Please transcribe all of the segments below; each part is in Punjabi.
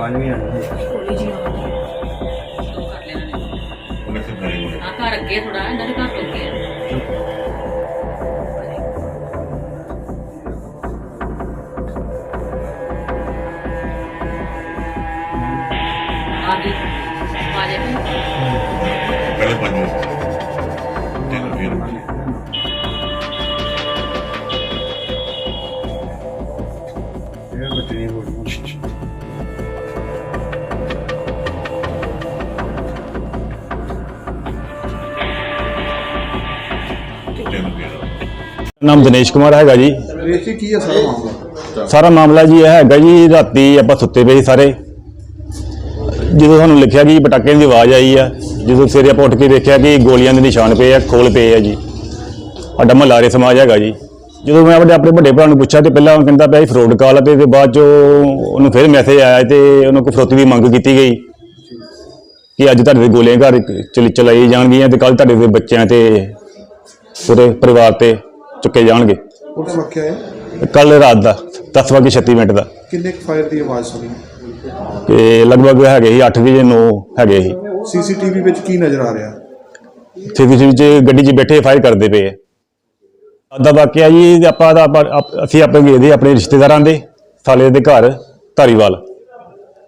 ਆਵਾਜ਼ ਵੀ ਆਉਂਦੀ ਥੋੜੀ ਜਿਹੀ ਆਉਂਦੀ ਹੈ ਉਹ ਕਰ ਲੈਣਾ ਨੇ ਉਹ ਕਿੱਥੇ ਫੈਰੀ ਹੋਣੀ ਆ ਘਰ ਅੱਗੇ ਨਾਮ ਦਿਨੇਸ਼ ਕੁਮਾਰ ਹੈਗਾ ਜੀ। ਰੇਸੀ ਕੀ ਹੈ ਸਾਰਾ ਮਾਮਲਾ? ਸਾਰਾ ਮਾਮਲਾ ਜੀ ਇਹ ਹੈਗਾ ਜੀ ਰਾਤੀ ਆਪਾਂ ਸੁੱਤੇ ਪਏ ਸੀ ਸਾਰੇ। ਜਦੋਂ ਸਾਨੂੰ ਲਿਖਿਆ ਕਿ ਪਟਾਕਿਆਂ ਦੀ ਆਵਾਜ਼ ਆਈ ਆ ਜਦੋਂ ਸਵੇਰੇ ਆਪਾਂ ਉੱਠ ਕੇ ਦੇਖਿਆ ਕਿ ਗੋਲੀਆਂ ਦੇ ਨਿਸ਼ਾਨ ਪਏ ਆ ਖੋਲ ਪਏ ਆ ਜੀ। ਸਾਡਾ ਮਹੱਲਾਰੇ ਸਮਾਜ ਹੈਗਾ ਜੀ। ਜਦੋਂ ਮੈਂ ਆਪਣੇ ਆਪਣੇ ਵੱਡੇ ਭਰਾ ਨੂੰ ਪੁੱਛਿਆ ਤੇ ਪਹਿਲਾਂ ਉਹ ਕਹਿੰਦਾ ਪਿਆ ਸੀ ਫਰੋਡ ਕਾਲ ਤੇ ਤੇ ਬਾਅਦ ਚੋਂ ਉਹਨੂੰ ਫਿਰ ਮੈਸੇਜ ਆਇਆ ਤੇ ਉਹਨੂੰ ਕੋਈ ਫਰੋਤੀ ਦੀ ਮੰਗ ਕੀਤੀ ਗਈ ਕਿ ਅੱਜ ਤੁਹਾਡੇ ਦੇ ਗੋਲੀਆਂ ਘਰ ਚਲ ਚਲਾਈ ਜਾਣਗੀਆਂ ਤੇ ਕੱਲ ਤੁਹਾਡੇ ਦੇ ਬੱਚਿਆਂ ਤੇ ਪੂਰੇ ਪਰਿਵਾਰ ਤੇ। ਚੁੱਕੇ ਜਾਣਗੇ। ਉਹਨੇ ਵਕਿਆ ਹੈ। ਕੱਲ ਰਾਤ ਦਾ 10 ਵਜੇ 36 ਮਿੰਟ ਦਾ। ਕਿੰਨੇ ਫਾਇਰ ਦੀ ਆਵਾਜ਼ ਸੁਣੀ? ਤੇ ਲਗਭਗ ਹੈਗੇ ਸੀ 8 ਵਜੇ 9 ਹੈਗੇ ਸੀ। ਸੀਸੀਟੀਵੀ ਵਿੱਚ ਕੀ ਨਜ਼ਰ ਆ ਰਿਹਾ? ਸੀਸੀਟੀਵੀ 'ਚ ਗੱਡੀ 'ਚ ਬੈਠੇ ਫਾਇਰ ਕਰਦੇ ਪਏ ਆ। ਅੱਧਾ ਵਾਕਿਆ ਜੀ ਆਪਾਂ ਦਾ ਆਪਾਂ- ਆਪ- ਅਸੀਂ ਆਪਣੇ ਗਏ ਦੇ ਆਪਣੇ ਰਿਸ਼ਤੇਦਾਰਾਂ ਦੇ ਸਾਲੇ ਦੇ ਘਰ ਧਾਰੀਵਾਲ।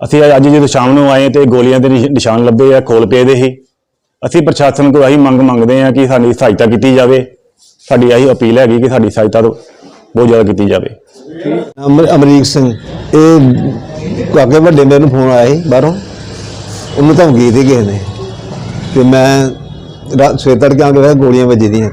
ਅਸੀਂ ਅੱਜ ਜਦੋਂ ਸ਼ਾਮ ਨੂੰ ਆਏ ਤੇ ਗੋਲੀਆਂ ਦੇ ਨਿਸ਼- ਨਿਸ਼ਾਨ ਲੱਭੇ ਆ ਖੋਲ ਪਏ ਦੇ ਸੀ। ਅਸੀਂ ਪ੍ਰਸ਼ਾਸਨ ਕੋਲ ਆਹੀ ਮੰਗ ਮੰਗਦੇ ਆ ਕਿ ਸਾਡੀ ਸਹਾਇਤਾ ਕੀਤੀ ਜਾਵੇ। ਸਾਡੀ ਆਹੀ ਅਪੀਲ ਹੈਗੀ ਕਿ ਸਾਡੀ ਸਹਾਇਤਾ ਤੋਂ ਬਹੁਤ ਜ਼ਿਆਦਾ ਕੀਤੀ ਜਾਵੇ। ਅਮਰ, ਅਮਰੀਕ ਸਿੰਘ, ਇਹ ਕਾਕੇ ਵੱਡੇ ਮੇਰੇ ਨੂੰ ਫੋਨ ਆਇਆ ਸੀ ਬਾਹਰੋਂ। ਉਹਨੂੰ ਧਮਕੀ ਦਿੱਤੀ ਕਿਸੇ ਨੇ। ਤੇ ਮੈਂ ਰਾਤ ਸਵੇਰ ਤੜਕੇ ਆ ਕੇ ਵੇਖਿਆ ਗੋਲੀਆਂ ਵੱਜੀ ਦੀਆਂ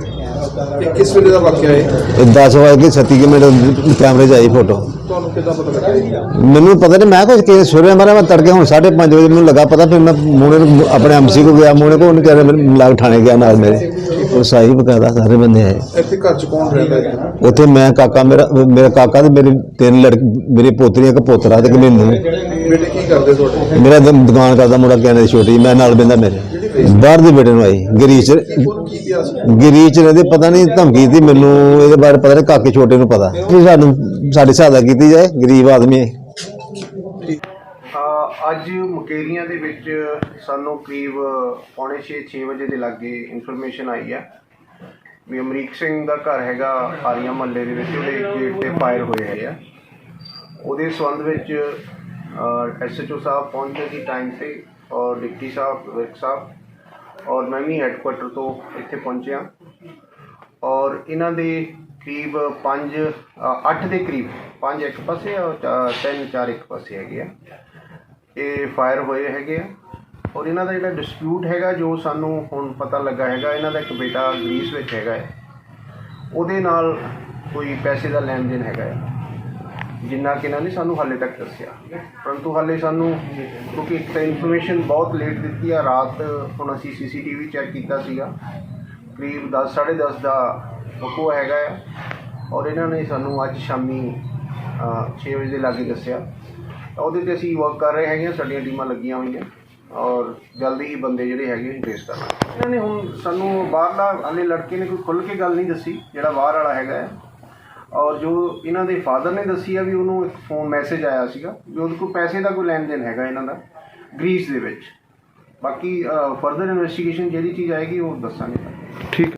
ਇਹ ਕਿਸ ਵੇਲੇ ਦਾ ਵਾਕਿਆ ਹੈ ਇਹ 10 ਵਜੇ ਕੇ 37 ਕੁ ਮਿੰਟ ਕੈਮਰੇ 'ਚ ਆਈ ਫੋਟੋ। ਤੁਹਾਨੂੰ ਕਿੱਦਾਂ ਪਤਾ ਲੱਗਾ ਮੈਨੂੰ ਪਤਾ ਨਹੀਂ ਮੈਂ ਕੁਝ ਕਿ ਸਵੇਰੇ ਮਾਰਾ ਮੈਂ ਤੜਕੇ ਹੁਣ 5:30 ਵਜੇ ਮੈਨੂੰ ਲੱਗਾ ਪਤਾ ਫਿਰ ਮੈਂ ਨੂੰ ਆਪਣੇ ਐਮਸੀ ਕੋ ਗਿਆ ਮੋਨੇ ਕੋ ਉਹਨੇ ਕਿਹਾ ਮੈਨੂੰ ਲਾਗ ਠਾਣੇ ਗਿਆ ਨਾਲ ਮੇਰੇ। ਉਹ ਸਾਹੀ ਬਕਾਇਦਾ ਸਾਰੇ ਬੰਦੇ ਆਏ। ਇੱਥੇ ਘਰ ਚ ਕੌਣ ਰਹਿੰਦਾ ਹੈ ਉੱਥੇ ਮੈਂ ਕਾਕਾ ਮੇਰਾ ਮੇਰਾ ਕਾਕਾ ਤੇ ਮੇਰੀ ਤਿੰਨ ਲੜਕੀ ਮੇਰੀ ਪੋਤਰੀ ਇੱਕ ਪੋਤਰਾ ਤੇ ਇੱਕ ਮੈਨੂੰ ਬੇਟੇ ਕੀ ਕਰਦੇ ਤੁਹਾਡੇ? ਮੇਰਾ ਦ- ਦੁਕਾਨ ਕਰਦਾ ਮੁੰਡਾ ਕਹਿੰਦੇ ਛੋਟੀ ਮੈਂ ਨਾਲ ਬੰਦਾ ਮੇਰੇ। ਬਾਹਰ ਦੇ ਬੇਟੇ ਨੂੰ ਆਈ ਗਰੀਚ ਉਹਨੂੰ ਗਰੀਚ ਨੇ ਪਤਾ ਨਹੀਂ ਧਮਕੀ ਦਿੱਤੀ ਮੈਨੂੰ, ਇਹਦੇ ਬਾਰੇ ਪਤਾ ਨਹੀਂ ਕਾਕੇ ਛੋਟੇ ਨੂੰ ਪਤਾ। ਵੀ ਸਾਨੂੰ, ਸਾਡੀ ਸਹਾਇਤਾ ਕੀਤੀ ਜਾਏ, ਗਰੀਬ ਆਦਮੀ ਹੈ। ਅੱਜ ਮੁਕੇਰੀਆਂ ਦੇ ਵਿੱਚ ਸਾਨੂੰ ਕਰੀਬ ਪੌਣੇ 6-6 ਵਜੇ ਦੇ ਲਾਗੇ ਇਨਫੋਰਮੇਸ਼ਨ ਆਈ ਆ ਵੀ ਅਮਰੀਕ ਸਿੰਘ ਦਾ ਘਰ ਹੈਗਾ ਆਰੀਆ ਮਹੱਲੇ ਦੇ ਵਿੱਚ, ਉਹਦੇ ਗੇਟ ਤੇ ਫਾਇਰ ਹੋਏ ਹੈ ਆ। ਉਹਦੇ ਸੰਬੰਧ ਵਿੱਚ ਐਸਐਚਓ ਸਾਹਿਬ ਪਹੁੰਚੇ ਸੀ ਟਾਈਮ ਤੇ ਔਰ ਡਿਪਟੀ ਸਾਹਿਬ, ਵਿਰਕ ਸਾਹਿਬ ਔਰ ਮੈਂ ਵੀ ਹੈੱਡਕੁਆਟਰ ਤੋਂ ਇੱਥੇ ਪਹੁੰਚਿਆ। ਔਰ ਇਹਨਾਂ ਦੇ ਕਰੀਬ 5 8 ਦੇ ਕਰੀਬ 5 ਇੱਕ ਪਾਸੇ ਔਰ 3 4 ਇੱਕ ਪਾਸੇ ਹੈਗੇ ਆ। ਇਹ ਫਾਇਰ ਹੋਏ ਹੈਗੇ ਆ। ਔਰ ਇਹਨਾਂ ਦਾ ਜਿਹੜਾ ਡਿਸਪਿਊਟ ਹੈਗਾ, ਜੋ ਸਾਨੂੰ ਹੁਣ ਪਤਾ ਲੱਗਾ ਹੈਗਾ, ਇਹਨਾਂ ਦਾ ਇੱਕ ਬੇਟਾ ਗ੍ਰੀਸ ਵਿੱਚ ਹੈਗਾ ਹੈ। ਉਹਦੇ ਨਾਲ ਕੋਈ ਪੈਸੇ ਦਾ ਲੈਣ ਦੇਣ ਹੈਗਾ ਹੈ। ਜਿੰਨਾ ਕਿ ਇਹਨਾਂ ਨੇ ਸਾਨੂੰ ਹਾਲੇ ਤੱਕ ਦੱਸਿਆ। ਪਰੰਤੂ ਹਾਲੇ ਸਾਨੂੰ ਕਿਉਂਕਿ ਇੱਕ ਤਾਂ ਇਨਫੋਰਮੇਸ਼ਨ ਬਹੁਤ ਲੇਟ ਦਿੱਤੀ ਆ ਰਾਤ ਹੁਣ ਅਸੀਂ ਸੀਸੀਟੀਵੀ ਚੈੱਕ ਕੀਤਾ ਸੀਗਾ। ਕਰੀਬ 10 10:30 ਦਾ ਵਕੂਆ ਹੈਗਾ ਆ। ਔਰ ਇਹਨਾਂ ਨੇ ਸਾਨੂੰ ਅੱਜ ਸ਼ਾਮੀ 6 ਵਜੇ ਦੇ ਲਾਗੇ ਦੱਸਿਆ। ਉਹਦੇ ਤੇ ਅਸੀਂ ਵਰਕ ਕਰ ਰਹੇ ਹੈਗੇ ਹਾਂ, ਸਾਡੀਆਂ ਟੀਮਾਂ ਲੱਗੀਆਂ ਹੋਈਆਂ। ਔਰ ਜਲਦੀ ਹੀ ਬੰਦੇ ਜਿਹੜੇ ਹੈਗੇ ਟ੍ਰੇਸ ਕਰਨਾ ਇਹਨਾਂ ਨੇ ਹੁਣ ਸਾਨੂੰ ਬਾਹਰਲਾ ਹਾਲੇ ਲੜਕੇ ਨੇ ਕੋਈ ਖੁੱਲ੍ਹ ਕੇ ਗੱਲ ਨਹੀਂ ਦੱਸੀ ਜਿਹੜਾ ਬਾਹਰ ਵਾਲਾ ਹੈਗਾ ਹੈ ਔਰ ਜੋ ਇਹਨਾਂ ਦੇ ਫਾਦਰ ਨੇ ਦੱਸੀ ਆ ਵੀ ਉਹਨੂੰ ਇੱਕ ਫੋਨ ਮੈਸੇਜ ਆਇਆ ਸੀਗਾ, ਵੀ ਉਹਦੇ ਕੋਲ ਪੈਸੇ ਦਾ ਕੋਈ ਲੈਣ ਦੇਣ ਹੈਗਾ ਇਹਨਾਂ ਦਾ ਗ੍ਰੀਸ ਦੇ ਵਿੱਚ। ਬਾਕੀ ਫਰਦਰ ਇਨਵੈਸਟੀਗੇਸ਼ਨ ਜਿਹੜੀ ਚੀਜ਼ ਆਏਗੀ ਉਹ ਦੱਸਾਂਗੇ। ਠੀਕ